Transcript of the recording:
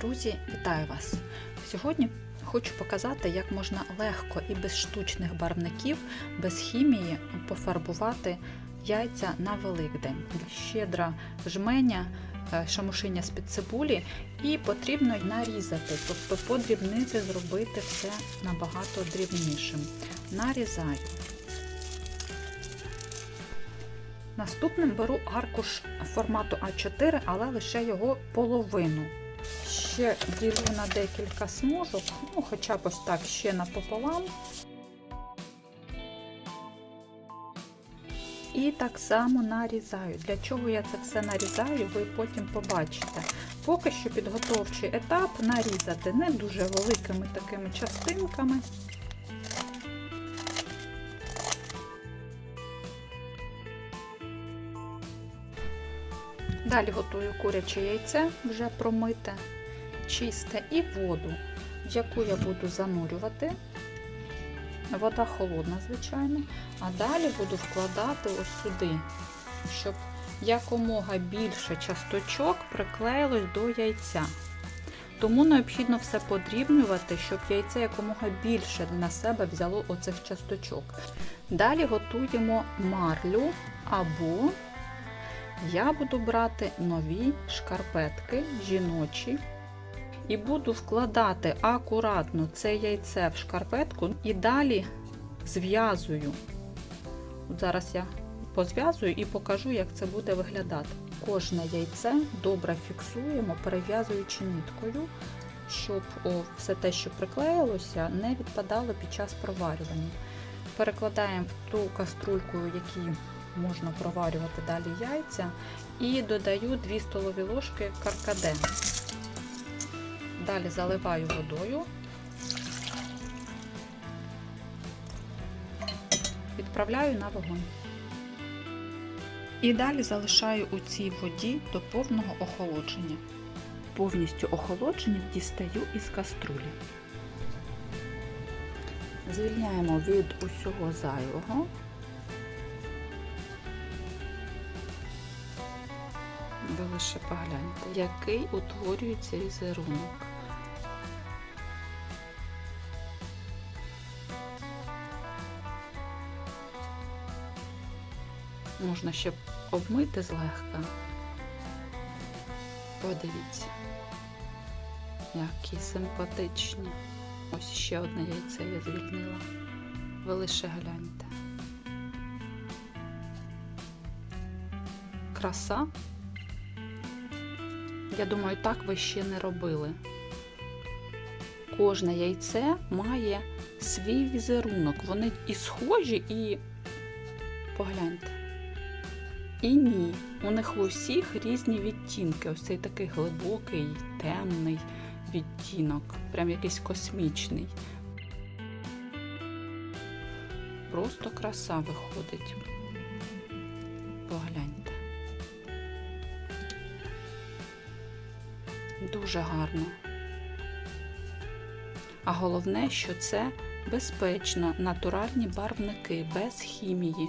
Друзі, вітаю вас! Сьогодні хочу показати, як можна легко і без штучних барвників, без хімії пофарбувати яйця на Великдень. Щедра жменя, е, шамушиння з-під цибулі, і потрібно нарізати, тобто подрібнити, зробити все набагато дрібнішим. Нарізаю. Наступним беру аркуш формату А4, але лише його половину. Ще ділю на декілька смужок, ну хоча б ось так ще напополам. І так само нарізаю. Для чого я це все нарізаю, ви потім побачите. Поки що підготовчий етап нарізати не дуже великими такими частинками. Далі готую куряче яйце, вже промите, чисте, і воду, яку я буду занурювати. Вода холодна, звичайно. А далі буду вкладати ось сюди, щоб якомога більше часточок приклеїлось до яйця. Тому необхідно все подрібнювати, щоб яйце якомога більше на себе взяло оцих часточок. Далі готуємо марлю або я буду брати нові шкарпетки жіночі і буду вкладати акуратно це яйце в шкарпетку і далі зв'язую. Зараз я позв'язую і покажу, як це буде виглядати. Кожне яйце добре фіксуємо, перев'язуючи ніткою, щоб все те, що приклеїлося, не відпадало під час проварювання. Перекладаємо в ту каструльку, в якій можна проварювати далі яйця, і додаю 2 столові ложки каркаде. Далі заливаю водою, відправляю на вогонь. І далі залишаю у цій воді до повного охолодження. Повністю охолодження дістаю із каструлі. Звільняємо від усього зайвого. Ви лише погляньте, який утворюється візерунок. Можна ще обмити злегка. Подивіться, які симпатичні. Ось ще одне яйце я звільнила. Ви лише гляньте. Краса. Я думаю, так ви ще не робили. Кожне яйце має свій візерунок. Вони і схожі, і погляньте. І ні. У них в усіх різні відтінки. Ось цей такий глибокий, темний відтінок, прям якийсь космічний. Просто краса виходить. Погляньте. Дуже гарно. А головне, що це безпечно, натуральні барвники без хімії.